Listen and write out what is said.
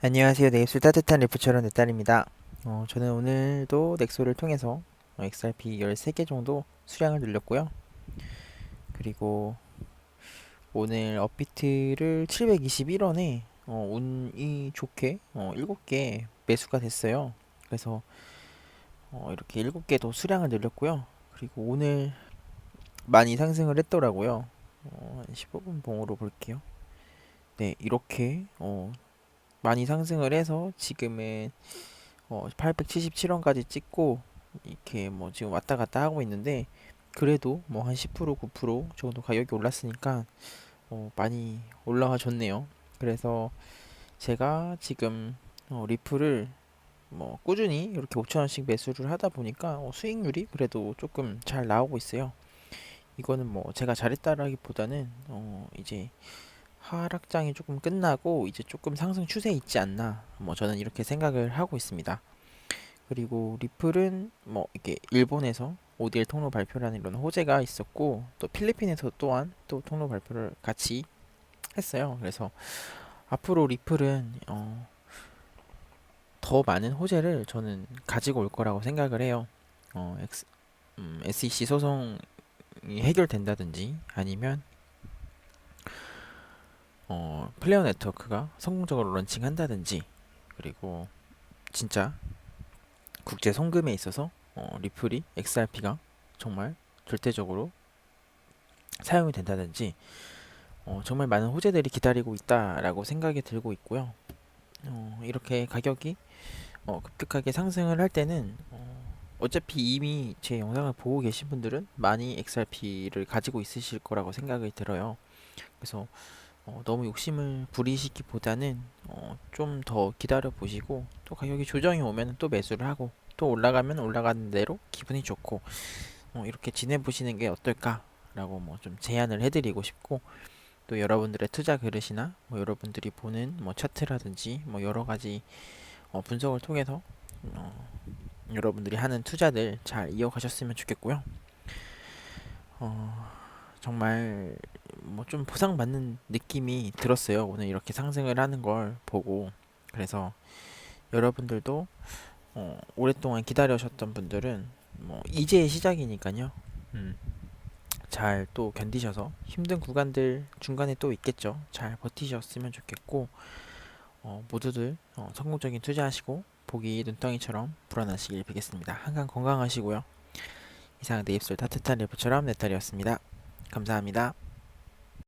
안녕하세요. 네입술 따뜻한 리프처럼 내 딸입니다. 어, 저는 오늘도 넥소를 통해서 어, XRP 13개 정도 수량을 늘렸고요. 그리고 오늘 업비트를 721원에 어, 운이 좋게 어, 7개 매수가 됐어요. 그래서 어, 이렇게 7개 더 수량을 늘렸고요. 그리고 오늘 많이 상승을 했더라고요. 어, 한 15분 봉으로 볼게요. 네, 이렇게 어, 많이 상승을 해서 지금은 어 877원까지 찍고 이렇게 뭐 지금 왔다 갔다 하고 있는데 그래도 뭐 한 10% 9% 정도 가격이 올랐으니까 어 많이 올라가 줬네요. 그래서 제가 지금 어 리플을 뭐 꾸준히 이렇게 5천원씩 매수를 하다 보니까 어 수익률이 그래도 조금 잘 나오고 있어요. 이거는 뭐 제가 잘했다라기보다는 어 이제 하락장이 조금 끝나고 이제 조금 상승 추세에 있지 않나 뭐 저는 이렇게 생각을 하고 있습니다. 그리고 리플은 뭐 이렇게 일본에서 ODL 통로 발표라는 이런 호재가 있었고 또 필리핀에서 또한 또 통로 발표를 같이 했어요. 그래서 앞으로 리플은 어, 더 많은 호재를 저는 가지고 올 거라고 생각을 해요. 어, X, 음, SEC 소송이 해결된다든지 아니면 어, 플레이어 네트워크가 성공적으로 런칭한다든지 그리고 진짜 국제 송금에 있어서 어, 리플이 XRP가 정말 절대적으로 사용이 된다든지 어, 정말 많은 호재들이 기다리고 있다라고 생각이 들고 있고요. 어, 이렇게 가격이 어, 급격하게 상승을 할 때는 어, 어차피 이미 제 영상을 보고 계신 분들은 많이 XRP를 가지고 있으실 거라고 생각이 들어요. 그래서 어, 너무 욕심을 부리시기보다는 어, 좀 더 기다려 보시고 또 가격이 조정이 오면 또 매수를 하고 또 올라가면 올라가는 대로 기분이 좋고 어, 이렇게 지내 보시는 게 어떨까라고 뭐 좀 제안을 해드리고 싶고 또 여러분들의 투자 그릇이나 뭐 여러분들이 보는 뭐 차트라든지 뭐 여러 가지 어, 분석을 통해서 어, 여러분들이 하는 투자들 잘 이어가셨으면 좋겠고요. 어, 정말 뭐 좀 보상받는 느낌이 들었어요. 오늘 이렇게 상승을 하는 걸 보고. 그래서 여러분들도 어, 오랫동안 기다려셨던 분들은 뭐 이제 시작이니까요. 음, 잘 또 견디셔서 힘든 구간들 중간에 또 있겠죠. 잘 버티셨으면 좋겠고 어, 모두들 어, 성공적인 투자하시고 보기 눈덩이처럼 불어나시길 빌겠습니다. 항상 건강하시고요. 이상 내 입술 따뜻한 리프처럼 내 딸이었습니다. 감사합니다.